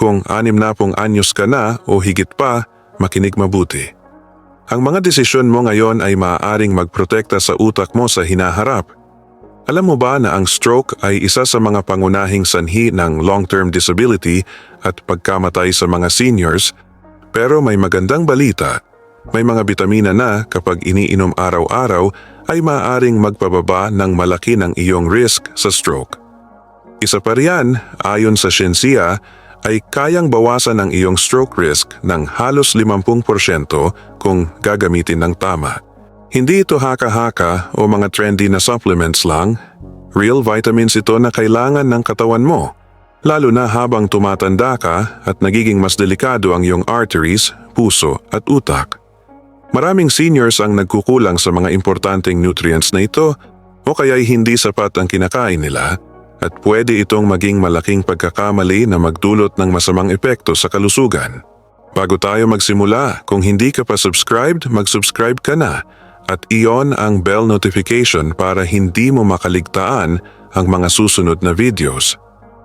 Kung anim na pong anyos ka na o higit pa, makinig mabuti. Ang mga desisyon mo ngayon ay maaaring magprotekta sa utak mo sa hinaharap. Alam mo ba na ang stroke ay isa sa mga pangunahing sanhi ng long-term disability at pagkamatay sa mga seniors? Pero may magandang balita. May mga bitamina na kapag iniinom araw-araw ay maaaring magpababa ng malaki ng iyong risk sa stroke. Isa pa riyan, ayon sa siyensiya, ay kayang bawasan ang iyong stroke risk ng halos 50% kung gagamitin ng tama. Hindi ito haka-haka o mga trendy na supplements lang. Real vitamins ito na kailangan ng katawan mo. Lalo na habang tumatanda ka at nagiging mas delikado ang iyong arteries, puso at utak. Maraming seniors ang nagkukulang sa mga importanteng nutrients na ito o kaya'y hindi sapat ang kinakain nila at pwede itong maging malaking pagkakamali na magdulot ng masamang epekto sa kalusugan. Bago tayo magsimula, kung hindi ka pa subscribed, mag-subscribe ka na at iyon ang bell notification para hindi mo makaligtaan ang mga susunod na videos.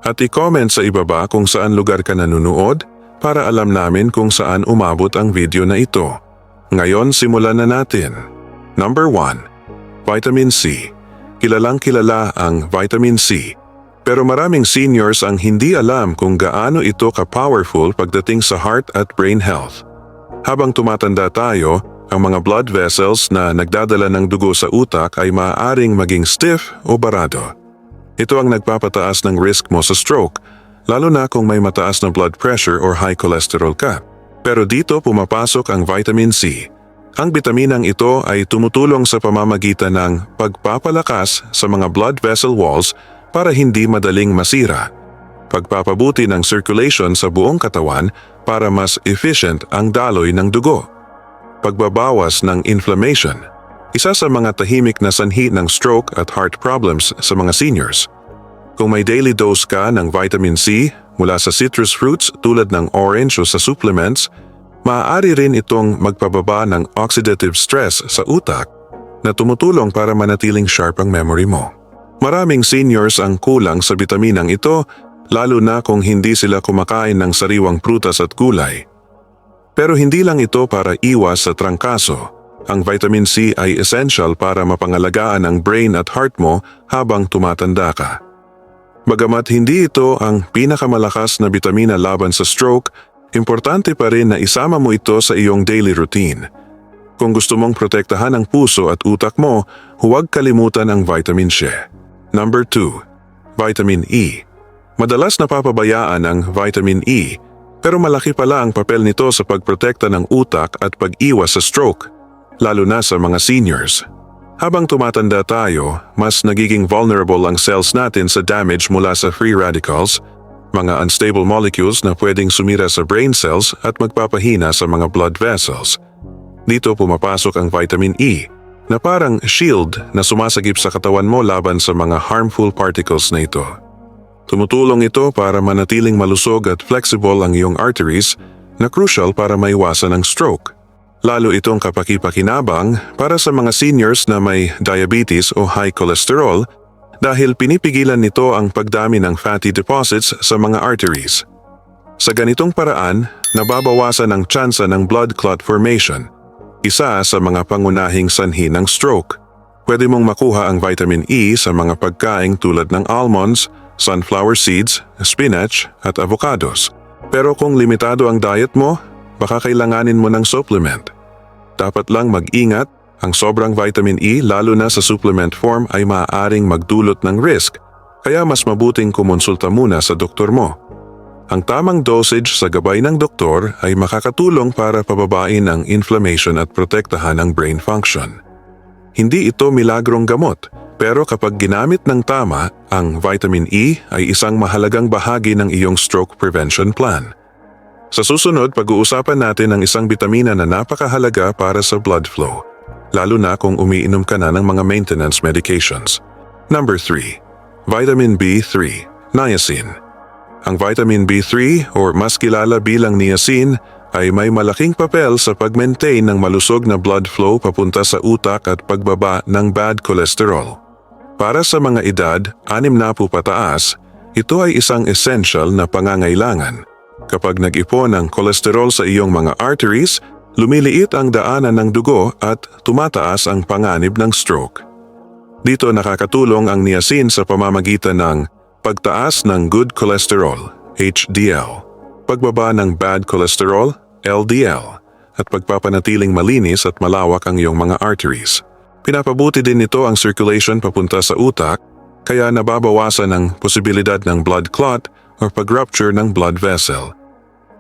At i-comment sa ibaba kung saan lugar ka nanonood para alam namin kung saan umabot ang video na ito. Ngayon simulan na natin. Number 1. Vitamin C. Kilalang kilala ang vitamin C pero maraming seniors ang hindi alam kung gaano ito ka-powerful pagdating sa heart at brain health. Habang tumatanda tayo, ang mga blood vessels na nagdadala ng dugo sa utak ay maaaring maging stiff o barado. Ito ang nagpapataas ng risk mo sa stroke, lalo na kung may mataas na blood pressure or high cholesterol ka. Pero dito pumapasok ang vitamin C. Ang bitaminang ito ay tumutulong sa pamamagitan ng pagpapalakas sa mga blood vessel walls para hindi madaling masira. Pagpapabuti ng circulation sa buong katawan para mas efficient ang daloy ng dugo. Pagbabawas ng inflammation. Isa sa mga tahimik na sanhi ng stroke at heart problems sa mga seniors. Kung may daily dose ka ng vitamin C mula sa citrus fruits tulad ng orange o sa supplements, maaari rin itong magpababa ng oxidative stress sa utak na tumutulong para manatiling sharp ang memory mo. Maraming seniors ang kulang sa bitaminang ito lalo na kung hindi sila kumakain ng sariwang prutas at gulay. Pero hindi lang ito para iwas sa trangkaso. Ang vitamin C ay essential para mapangalagaan ang brain at heart mo habang tumatanda ka. Bagamat hindi ito ang pinakamalakas na bitamina laban sa stroke, importante pa rin na isama mo ito sa iyong daily routine. Kung gusto mong protektahan ang puso at utak mo, huwag kalimutan ang vitamin C. Number 2. Vitamin E. Madalas napapabayaan ang vitamin E, pero malaki pala ang papel nito sa pagprotekta ng utak at pag-iwas sa stroke, lalo na sa mga seniors. Habang tumatanda tayo, mas nagiging vulnerable ang cells natin sa damage mula sa free radicals, mga unstable molecules na pwedeng sumira sa brain cells at magpapahina sa mga blood vessels. Dito pumapasok ang vitamin E, na parang shield na sumasagip sa katawan mo laban sa mga harmful particles na ito. Tumutulong ito para manatiling malusog at flexible ang iyong arteries na crucial para maiwasan ang stroke. Lalo itong kapakipakinabang para sa mga seniors na may diabetes o high cholesterol dahil pinipigilan nito ang pagdami ng fatty deposits sa mga arteries. Sa ganitong paraan, nababawasan ang tsansa ng blood clot formation, isa sa mga pangunahing sanhi ng stroke. Pwede mong makuha ang vitamin E sa mga pagkaing tulad ng almonds, sunflower seeds, spinach at avocados. Pero kung limitado ang diet mo, baka kailanganin mo ng supplement. Dapat lang mag-ingat, ang sobrang vitamin E lalo na sa supplement form ay maaaring magdulot ng risk, kaya mas mabuting kumonsulta muna sa doktor mo. Ang tamang dosage sa gabay ng doktor ay makakatulong para pababain ang inflammation at protektahan ang brain function. Hindi ito milagrong gamot, pero kapag ginamit ng tama, ang vitamin E ay isang mahalagang bahagi ng iyong stroke prevention plan. Sa susunod, pag-uusapan natin ang isang bitamina na napakahalaga para sa blood flow, lalo na kung umiinom ka na ng mga maintenance medications. Number 3. Vitamin B3, Niacin. Ang vitamin B3 or mas kilala bilang niacin ay may malaking papel sa pag-maintain ng malusog na blood flow papunta sa utak at pagbaba ng bad cholesterol. Para sa mga edad 6 na po pataas, ito ay isang essential na pangangailangan Kapag nag-ipon ang kolesterol sa iyong mga arteries, lumiliit ang daanan ng dugo at tumataas ang panganib ng stroke. Dito nakakatulong ang niacin sa pamamagitan ng pagtaas ng good cholesterol, HDL, pagbaba ng bad cholesterol, LDL, at pagpapanatiling malinis at malawak ang iyong mga arteries. Pinapabuti din nito ang circulation papunta sa utak, kaya nababawasan ang posibilidad ng blood clot o pag-rupture ng blood vessel.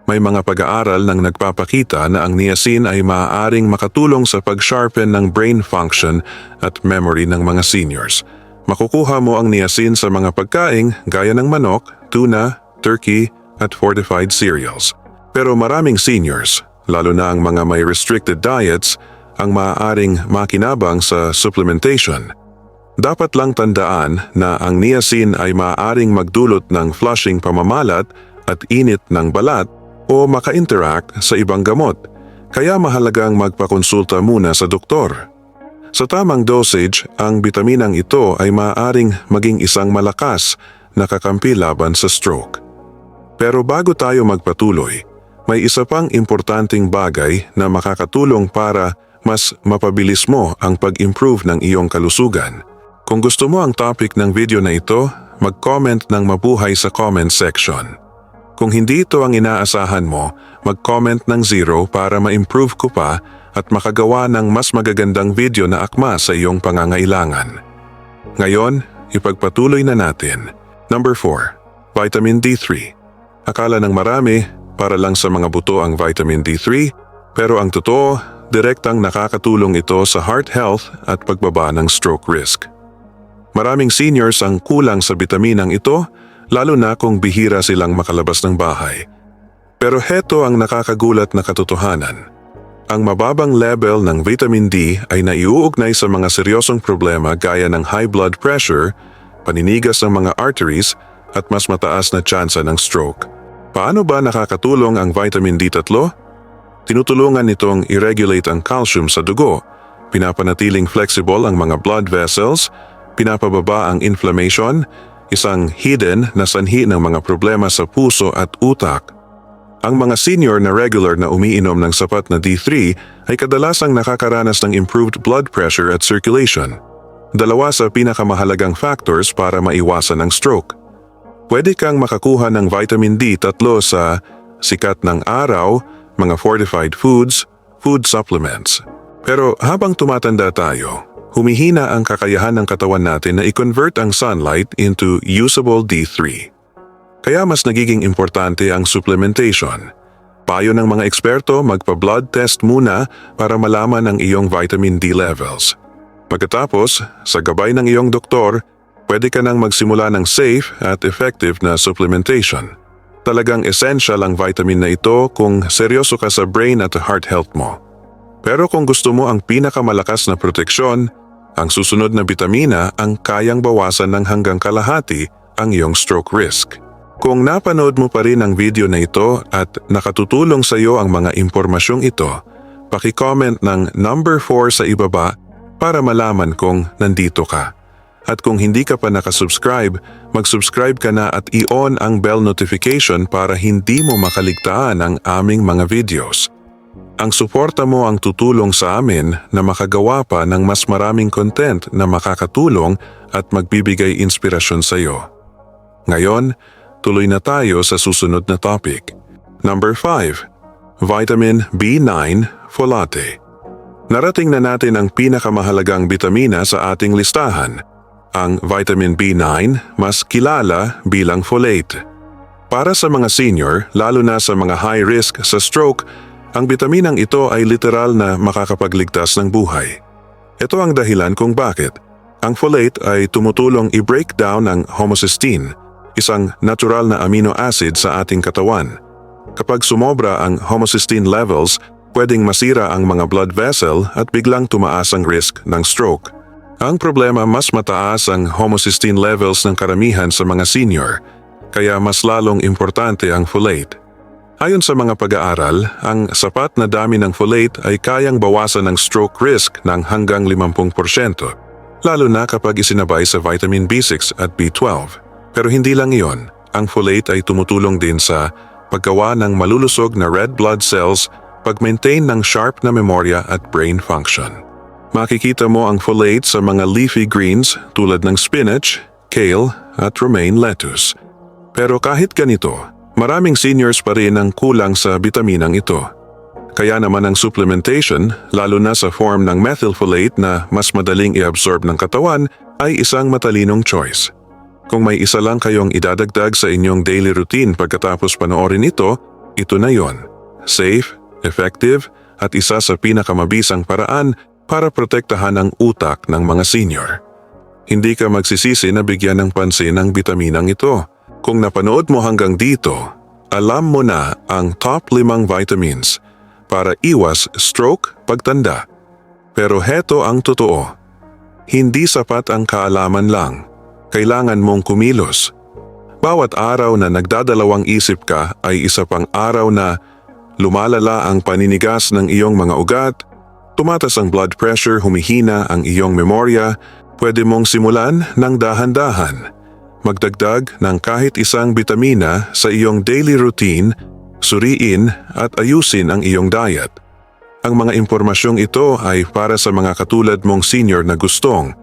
May mga pag-aaral nang nagpapakita na ang niacin ay maaaring makatulong sa pag-sharpen ng brain function at memory ng mga seniors. Makukuha mo ang niacin sa mga pagkaing gaya ng manok, tuna, turkey at fortified cereals. Pero maraming seniors, lalo na ang mga may restricted diets, ang maaaring makinabang sa supplementation. Dapat lang tandaan na ang niacin ay maaaring magdulot ng flushing pamamalat at init ng balat o maka-interact sa ibang gamot, kaya mahalagang magpakonsulta muna sa doktor. Sa tamang dosage, ang bitaminang ito ay maaaring maging isang malakas na kakampi laban sa stroke. Pero bago tayo magpatuloy, may isa pang importanteng bagay na makakatulong para mas mapabilis mo ang pag-improve ng iyong kalusugan. Kung gusto mo ang topic ng video na ito, mag-comment ng mabuhay sa comment section. Kung hindi ito ang inaasahan mo, mag-comment ng zero para ma-improve ko pa at makagawa ng mas magagandang video na akma sa iyong pangangailangan. Ngayon, ipagpatuloy na natin. Number 4. Vitamin D3. Akala ng marami, para lang sa mga buto ang vitamin D3, pero ang totoo, direktang nakakatulong ito sa heart health at pagbaba ng stroke risk. Maraming seniors ang kulang sa bitaminang ito lalo na kung bihira silang makalabas ng bahay. Pero heto ang nakakagulat na katotohanan. Ang mababang level ng vitamin D ay naiuugnay sa mga seryosong problema gaya ng high blood pressure, paninigas ng mga arteries at mas mataas na tsansa ng stroke. Paano ba nakakatulong ang vitamin D3? Tinutulungan nitong i-regulate ang calcium sa dugo, pinapanatiling flexible ang mga blood vessels, pinapababa ang inflammation, isang hidden na sanhi ng mga problema sa puso at utak. Ang mga senior na regular na umiinom ng sapat na D3 ay kadalasang nakakaranas ng improved blood pressure at circulation. Dalawa sa pinakamahalagang factors para maiwasan ang stroke. Pwede kang makakuha ng vitamin D tatlo sa sikat ng araw, mga fortified foods, food supplements. Pero habang tumatanda tayo, humihina ang kakayahan ng katawan natin na i-convert ang sunlight into usable D3. Kaya mas nagiging importante ang supplementation. Payo ng mga eksperto magpa-blood test muna para malaman ang iyong vitamin D levels. Pagkatapos, sa gabay ng iyong doktor, pwede ka nang magsimula ng safe at effective na supplementation. Talagang essential ang vitamin na ito kung seryoso ka sa brain at heart health mo. Pero kung gusto mo ang pinakamalakas na proteksyon, ang susunod na bitamina ang kayang bawasan ng hanggang kalahati ang iyong stroke risk. Kung napanood mo pa rin ang video na ito at nakatutulong sa iyo ang mga impormasyong ito, paki-comment ng number 4 sa ibaba para malaman kung nandito ka. At kung hindi ka pa nakasubscribe, mag-subscribe ka na at i-on ang bell notification para hindi mo makaligtaan ang aming mga videos. Ang suporta mo ang tutulong sa amin na makagawa pa ng mas maraming content na makakatulong at magbibigay inspirasyon sa iyo. Ngayon, tuloy na tayo sa susunod na topic. Number 5. Vitamin B9 Folate. Narating na natin ang pinakamahalagang bitamina sa ating listahan, ang vitamin B9 mas kilala bilang folate. Para sa mga senior, lalo na sa mga high risk sa stroke, ang bitaminang ito ay literal na makakapagligtas ng buhay. Ito ang dahilan kung bakit. Ang folate ay tumutulong i-break down ang homocysteine, isang natural na amino acid sa ating katawan. Kapag sumobra ang homocysteine levels, pwedeng masira ang mga blood vessel at biglang tumaas ang risk ng stroke. Ang problema mas mataas ang homocysteine levels ng karamihan sa mga senior, kaya mas lalong importante ang folate. Ayon sa mga pag-aaral, ang sapat na dami ng folate ay kayang bawasan ng stroke risk ng hanggang 50%, lalo na kapag isinabay sa vitamin B6 at B12. Pero hindi lang iyon, ang folate ay tumutulong din sa paggawa ng malulusog na red blood cells, pag-maintain ng sharp na memorya at brain function. Makikita mo ang folate sa mga leafy greens tulad ng spinach, kale at romaine lettuce. Pero kahit ganito, maraming seniors pa rin ang kulang sa bitaminang ito. Kaya naman ang supplementation, lalo na sa form ng methylfolate na mas madaling i-absorb ng katawan, ay isang matalinong choice. Kung may isa lang kayong idadagdag sa inyong daily routine pagkatapos panoorin ito, ito na yon. Safe, effective, at isa sa pinakamabisang paraan para protektahan ang utak ng mga senior. Hindi ka magsisisi na bigyan ng pansin ang bitaminang ito. Kung napanood mo hanggang dito, alam mo na ang top limang vitamins para iwas stroke pagtanda. Pero heto ang totoo. Hindi sapat ang kaalaman lang. Kailangan mong kumilos. Bawat araw na nagdadalawang isip ka ay isa pang araw na lumalala ang paninigas ng iyong mga ugat, tumatas ang blood pressure, humihina ang iyong memorya, pwede mong simulan ng dahan-dahan. Magdagdag ng kahit isang bitamina sa iyong daily routine suriin at ayusin ang iyong diet. Ang mga impormasyong ito ay para sa mga katulad mong senior na gustong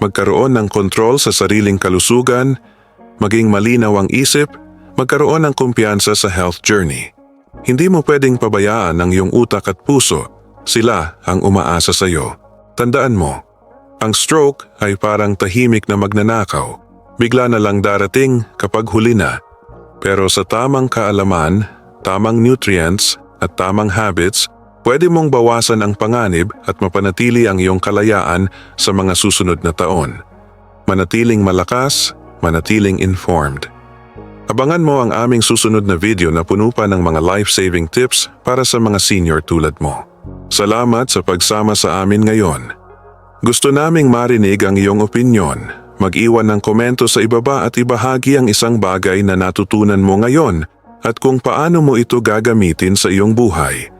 magkaroon ng kontrol sa sariling kalusugan, maging malinaw ang isip, magkaroon ng kumpiyansa sa health journey. Hindi mo pwedeng pabayaan ang iyong utak at puso, sila ang umaasa sa iyo. Tandaan mo, ang stroke ay parang tahimik na magnanakaw, bigla na lang darating kapag huli na. Pero sa tamang kaalaman, tamang nutrients at tamang habits, pwede mong bawasan ang panganib at mapanatili ang iyong kalayaan sa mga susunod na taon. Manatiling malakas, manatiling informed. Abangan mo ang aming susunod na video na puno pa ng mga life-saving tips para sa mga senior tulad mo. Salamat sa pagsama sa amin ngayon. Gusto naming marinig ang iyong opinyon. Mag-iwan ng komento sa ibaba at ibahagi ang isang bagay na natutunan mo ngayon at kung paano mo ito gagamitin sa iyong buhay.